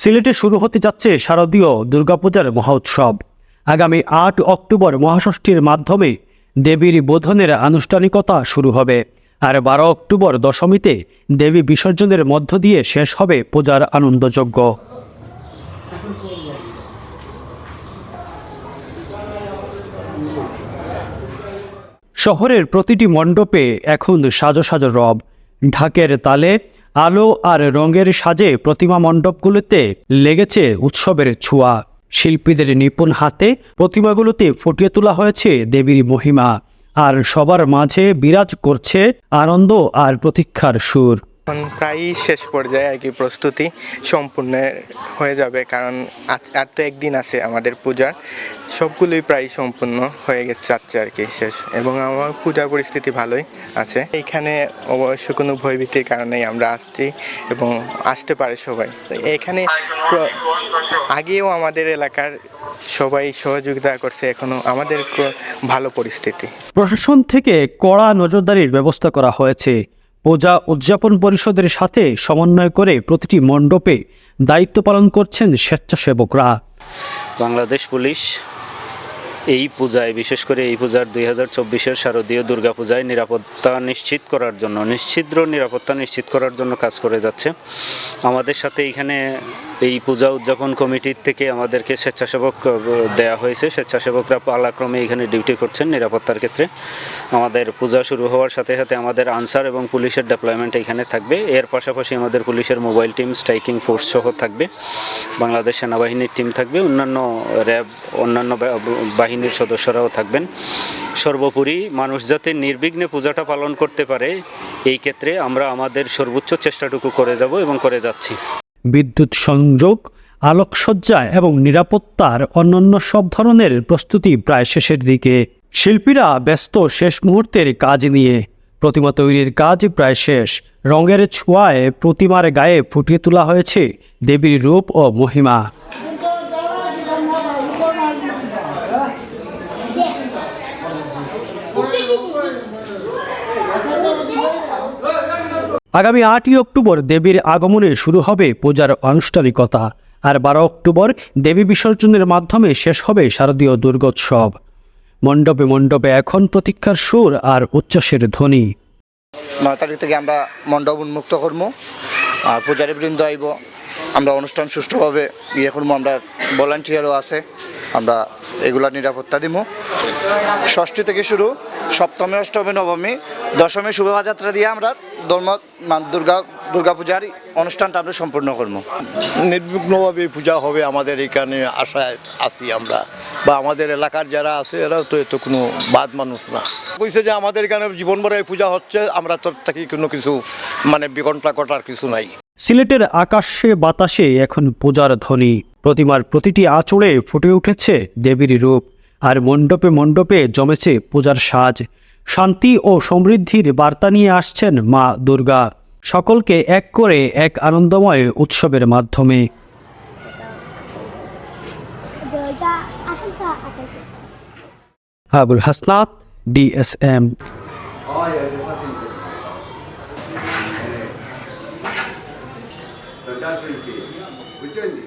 সিলেটে শুরু হতে যাচ্ছে শারদীয় দুর্গাপূজার মহোৎসব আগামী আট অক্টোবর মহাষষ্ঠীর মাধ্যমে দেবীর বোধনের আনুষ্ঠানিকতা শুরু হবে। আর বারো অক্টোবর দশমীতে দেবী বিসর্জনের মধ্য দিয়ে শেষ হবে পূজার আনন্দযজ্ঞ। শহরের প্রতিটি মণ্ডপে এখন সাজো সাজো রব। ঢাকের তালে আলো আর রঙের সাজে প্রতিমা মণ্ডপগুলোতে লেগেছে উৎসবের ছোঁয়া। শিল্পীদের নিপুণ হাতে প্রতিমাগুলোতে ফুটিয়ে তোলা হয়েছে দেবীর মহিমা। আর সবার মাঝে বিরাজ করছে আনন্দ আর প্রতীক্ষার সুর। এখন প্রায়ই শেষ পর্যায়ে আর কি প্রস্তুতি সম্পূর্ণ হয়ে যাবে, কারণ আর তো একদিন আছে আমাদের পূজার। সবগুলোই প্রায় সম্পূর্ণ হয়ে গেছে, যাচ্ছে আর কি শেষ। এবং আমার পূজার পরিস্থিতি ভালোই আছে। এখানে অবশ্য কোনো ভয়ভীতির কারণেই আমরা আসছি এবং আসতে পারে সবাই। এখানে আগেও আমাদের এলাকার সবাই সহযোগিতা করছে, এখনও আমাদের ভালো পরিস্থিতি। প্রশাসন থেকে কড়া নজরদারির ব্যবস্থা করা হয়েছে। পূজা উদযাপন পরিষদের সাথে সমন্বয় করে প্রতিটি মণ্ডপে দায়িত্ব পালন করছেন স্বেচ্ছাসেবকরা। বাংলাদেশ পুলিশ এই পূজায়, বিশেষ করে এই পূজার দুই হাজার চব্বিশের শারদীয় দুর্গাপূজায় নিরাপত্তা নিশ্চিত করার জন্য, নিশ্চিদ্র নিরাপত্তা নিশ্চিত করার জন্য কাজ করে যাচ্ছে। আমাদের সাথে এখানে এই পূজা উদযাপন কমিটির থেকে আমাদেরকে স্বেচ্ছাসেবক দেয়া হয়েছে। স্বেচ্ছাসেবকরা পালাক্রমে এখানে ডিউটি করছেন নিরাপত্তার ক্ষেত্রে। আমাদের পূজা শুরু হওয়ার সাথে সাথে আমাদের আনসার এবং পুলিশের ডেপ্লয়মেন্ট এখানে থাকবে। এর পাশাপাশি আমাদের পুলিশের মোবাইল টিম স্ট্রাইকিং ফোর্স সহ থাকবে। বাংলাদেশ সেনাবাহিনীর টিম থাকবে। অন্যান্য র্যাব, অন্যান্য বাহিনীর সদস্যরাও থাকবেন। সর্বোপরি মানুষ যাতে নির্বিঘ্নে পূজাটা পালন করতে পারে, এই ক্ষেত্রে আমরা আমাদের সর্বোচ্চ চেষ্টাটুকু করে যাব এবং করে যাচ্ছি। বিদ্যুৎ সংযোগ, আলোকসজ্জা এবং নিরাপত্তার অন্যান্য সব ধরনের প্রস্তুতি প্রায় শেষের দিকে। শিল্পীরা ব্যস্ত শেষ মুহূর্তের কাজ নিয়ে। প্রতিমা তৈরির কাজ প্রায় শেষ। রঙের ছোঁয়ায় প্রতিমার গায়ে ফুটিয়ে তোলা হয়েছে দেবীর রূপ ও মহিমা। আগামী আটই অক্টোবর দেবীর আগমনে শুরু হবে পূজার আনুষ্ঠানিকতা আর বারো অক্টোবর দেবী বিসর্জনের মাধ্যমে শেষ হবে শারদীয় দুর্গোৎসব। মণ্ডপে মণ্ডপে এখন প্রতীক্ষার সুর আর উচ্ছ্বাসের ধ্বনি। নয় তারিখ থেকে আমরা মণ্ডপ উন্মুক্ত করব, আর পূজারী বৃন্দ আইব। আমরা অনুষ্ঠান সুষ্ঠুভাবে ইয়ে করব, আমরা ভলান্টিয়ারও আছে, আমরা এগুলা নিরাপত্তা দিব ষষ্ঠী থেকে শুরু, সপ্তমী, অষ্টমী, নবমী, দশমী, শোভাযাত্রা দিয়ে আমরা ধর্ম দুর্গা দুর্গা পূজার অনুষ্ঠানটা আমরা সম্পূর্ণ করব নির্বিঘ্নভাবে পূজা হবে আমাদের এখানে আশায় আছি আমরা। বা আমাদের এলাকার যারা আছে, এরা তো এত কোনো বাদ মানুষ না। কইছে যে আমাদের এখানে জীবন ভরে পূজা হচ্ছে, আমরা তোর থেকে কোনো কিছু মানে বিকণ্ঠা কটার কিছু নাই। সিলেটের আকাশে বাতাসে এখন পূজার ধ্বনি। প্রতিমার প্রতিটি আঁচড়ে ফুটে উঠেছে দেবীর রূপ আর মণ্ডপে মণ্ডপে জমেছে পূজার সাজ। শান্তি ও সমৃদ্ধির বার্তা নিয়ে আসছেন মা দুর্গা। সকলকে এক করে এক আনন্দময় উৎসবের মাধ্যমে। আবুল হাসনাত ডিএসএম। విడాల్సి వచ్చేయండి.